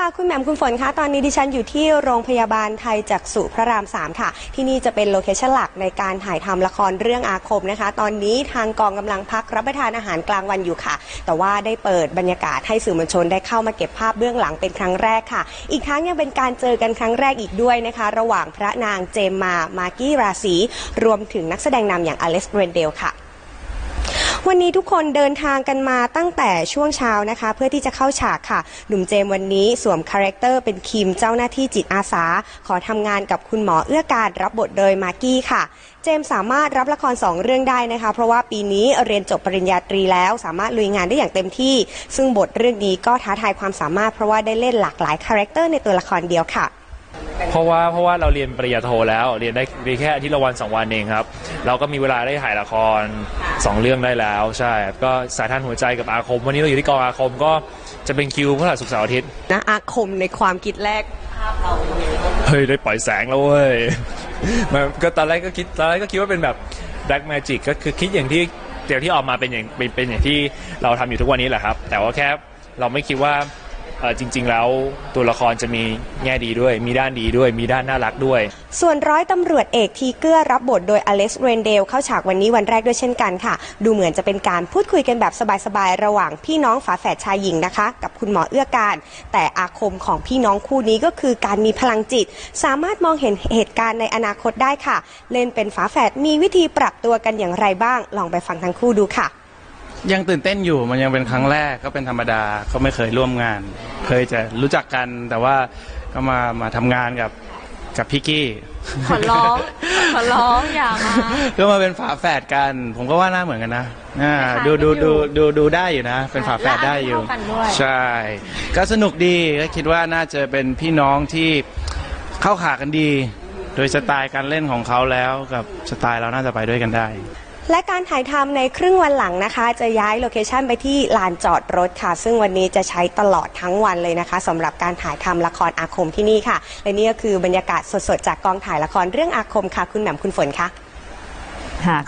ค่ะ คุณแหม่มคุณฝนคะ ตอนนี้ดิฉันอยู่ที่โรงพยาบาลไทยจักษุพระราม 3 ค่ะ ที่นี่จะเป็นโลเคชั่นหลักในการถ่ายทำละครเรื่องอาคมนะคะ ตอนนี้ทางกองกำลังพักรับประทานอาหารกลางวันอยู่ค่ะ แต่ว่าได้เปิดบรรยากาศให้สื่อมวลชนได้เข้ามาเก็บภาพเบื้องหลังเป็นครั้งแรกค่ะ อีกทั้งยังเป็นการเจอกันครั้งแรกอีกด้วยนะคะ ระหว่างพระนางเจมมา มากกี้ราศี รวมถึงนักแสดงนำอย่างอเล็กซ์เรนเดลค่ะ วันนี้ทุกคนเดินทางกันมาตั้งแต่ช่วงเช้านะคะ เพื่อที่จะเข้าฉากค่ะ หนุ่มเจมวันนี้สวมคาแรคเตอร์เป็นคิมเจ้าหน้าที่จิตอาสา ขอทำงานกับคุณหมอเอื้อการรับบทโดยมากกี้ค่ะ เจมส์สามารถรับละครสองเรื่องได้นะคะ เพราะว่าปีนี้เรียนจบปริญญาตรีแล้ว สามารถลุยงานได้อย่างเต็มที่ ซึ่งบทเรื่องนี้ก็ท้าทายความสามารถเพราะว่าได้เล่นหลากหลายคาแรคเตอร์ในตัวละครเดียวค่ะ เพราะว่าเพราะว่าเราเรียนปริญญาโทแล้ว เรียนได้เรียนแค่อาทิตย์ละวันสองวันเองครับ เราก็มีเวลาได้ถ่ายละครสองเรื่องได้แล้ว ใช่ครับก็สายทานหัวใจกับอาคม วันนี้เราอยู่ที่กองอาคมก็จะเป็นคิวพฤหัสศุกร์เสาร์อาทิตย์ นะอาคมในความคิดแรกเฮ้ยได้ปล่อยแสงแล้วเว้ยมันก็ตอนแรกก็คิดตอนแรกก็คิดว่าเป็นแบบแบล็กแมจิกก็คือคิดอย่างที่เดี๋ยวที่ออกมาเป็นอย่างเป็นเป็นอย่างที่เราทำอยู่ทุกวันนี้แหละครับ แต่ว่าแค่เราไม่คิดว่าเออ จริง ๆ แล้วตัวละครจะมีแง่ดีด้วย มีด้านดีด้วย มีด้านน่ารักด้วย ส่วนร้อยตำรวจเอกทีเกื้อรับบทโดยอเล็กซ์เรนเดลเข้าฉากวันนี้วันแรกด้วยเช่นกันค่ะ ดูเหมือนจะเป็นการพูดคุยกันแบบสบายๆระหว่างพี่น้องฝาแฝดชายหญิงนะคะ กับคุณหมอเอื้อการ แต่อาคมของพี่น้องคู่นี้ก็คือการมีพลังจิต สามารถมองเห็นเหตุการณ์ในอนาคตได้ค่ะ เล่นเป็นฝาแฝดมีวิธีปรับตัวกันอย่างไรบ้าง ลองไปฟังทั้งคู่ดูค่ะ ยังตื่นเต้นอยู่มันยังเป็นครั้งแรกก็เป็นธรรมดาก็ไม่เคยร่วมงาน เคยจะรู้จักกันแต่ว่าก็มามาทำงานกับกับพี่กี้ ขอร้องขอร้องอย่ามา ก็มาเป็นฝาแฝดกัน ผมก็ว่าหน้าเหมือนกันนะอ่าคล้ายๆดูดูกันอยู่ดูดูดูได้อยู่นะ เป็นฝาแฝดได้อยู่ และอายุเท่ากันด้วย ใช่ ก็สนุกดีก็คิดว่าน่าจะเป็นพี่น้องที่เข้าขากันดี โดยสไตล์การเล่นของเขาแล้วกับสไตล์เราน่าจะไปด้วยกันได้ และการถ่ายทำในครึ่งวันหลังนะคะ จะย้ายโลเคชันไปที่ลานจอดรถค่ะ ซึ่งวันนี้จะใช้ตลอดทั้งวันเลยนะคะสำหรับการถ่ายทำละครอาคมที่นี่ค่ะ และนี่ก็คือบรรยากาศสดๆ จากกองถ่ายละครเรื่องอาคมค่ะ คุณแหม่มคุณฝนค่ะค่ะ